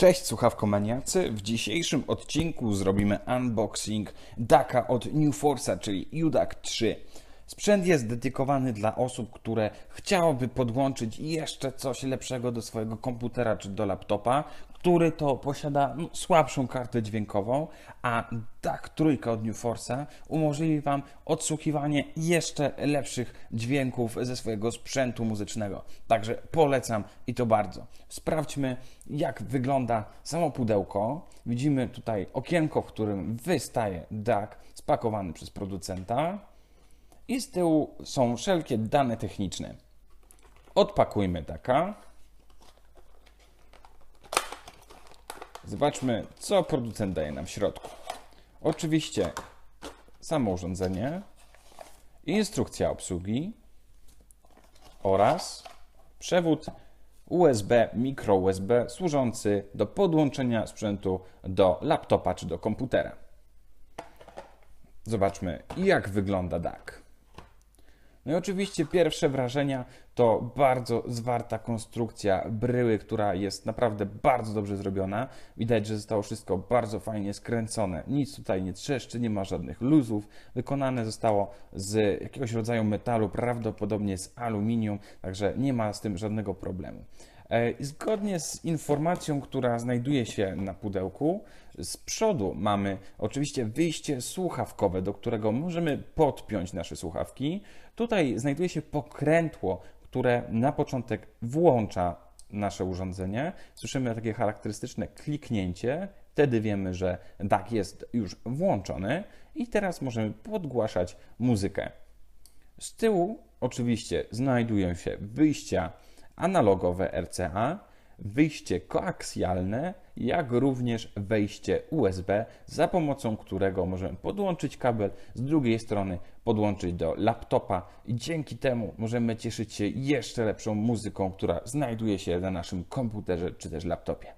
Cześć słuchawkomaniacy, w dzisiejszym odcinku zrobimy unboxing DAC'a od New Force'a, czyli UDAC 3. Sprzęt jest dedykowany dla osób, które chciałyby podłączyć jeszcze coś lepszego do swojego komputera czy do laptopa, który to posiada no, słabszą kartę dźwiękową, a DAC trójka od New Force'a umożliwi Wam odsłuchiwanie jeszcze lepszych dźwięków ze swojego sprzętu muzycznego. Także polecam i to bardzo. Sprawdźmy, jak wygląda samo pudełko. Widzimy tutaj okienko, w którym wystaje DAC spakowany przez producenta i z tyłu są wszelkie dane techniczne. Odpakujmy taka. Zobaczmy, co producent daje nam w środku. Oczywiście samo urządzenie, instrukcja obsługi oraz przewód USB, mikro USB służący do podłączenia sprzętu do laptopa czy do komputera. Zobaczmy, jak wygląda DAC. No i oczywiście pierwsze wrażenia to bardzo zwarta konstrukcja bryły, która jest naprawdę bardzo dobrze zrobiona. Widać, że zostało wszystko bardzo fajnie skręcone. Nic tutaj nie trzeszczy, nie ma żadnych luzów. Wykonane zostało z jakiegoś rodzaju metalu, prawdopodobnie z aluminium, także nie ma z tym żadnego problemu. E, zgodnie z informacją, która znajduje się na pudełku, z przodu mamy oczywiście wyjście słuchawkowe, do którego możemy podpiąć nasze słuchawki. Tutaj znajduje się pokrętło, które na początek włącza nasze urządzenie. Słyszymy takie charakterystyczne kliknięcie. Wtedy wiemy, że DAC jest już włączony i teraz możemy podgłaszać muzykę. Z tyłu oczywiście znajdują się wyjścia analogowe RCA, wyjście koaksjalne, jak również wejście USB, za pomocą którego możemy podłączyć kabel, z drugiej strony podłączyć do laptopa i dzięki temu możemy cieszyć się jeszcze lepszą muzyką, która znajduje się na naszym komputerze czy też laptopie.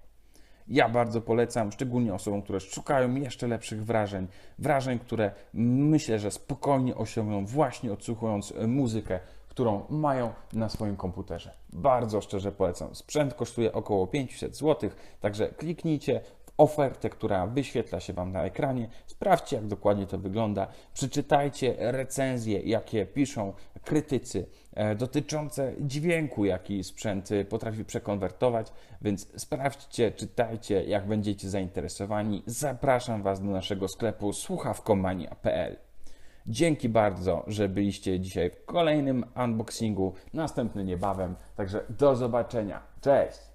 Ja bardzo polecam, szczególnie osobom, które szukają jeszcze lepszych wrażeń, wrażeń, które myślę, że spokojnie osiągną właśnie odsłuchując muzykę którą mają na swoim komputerze. Bardzo szczerze polecam. Sprzęt kosztuje około 500 zł, także kliknijcie ofertę, która wyświetla się Wam na ekranie. Sprawdźcie, jak dokładnie to wygląda. Przeczytajcie recenzje, jakie piszą krytycy e, dotyczące dźwięku, jaki sprzęt potrafi przekonwertować, więc sprawdźcie, czytajcie, jak będziecie zainteresowani. Zapraszam Was do naszego sklepu słuchawkomania.pl. Dzięki bardzo, że byliście dzisiaj w kolejnym unboxingu. Następny niebawem. Także do zobaczenia. Cześć!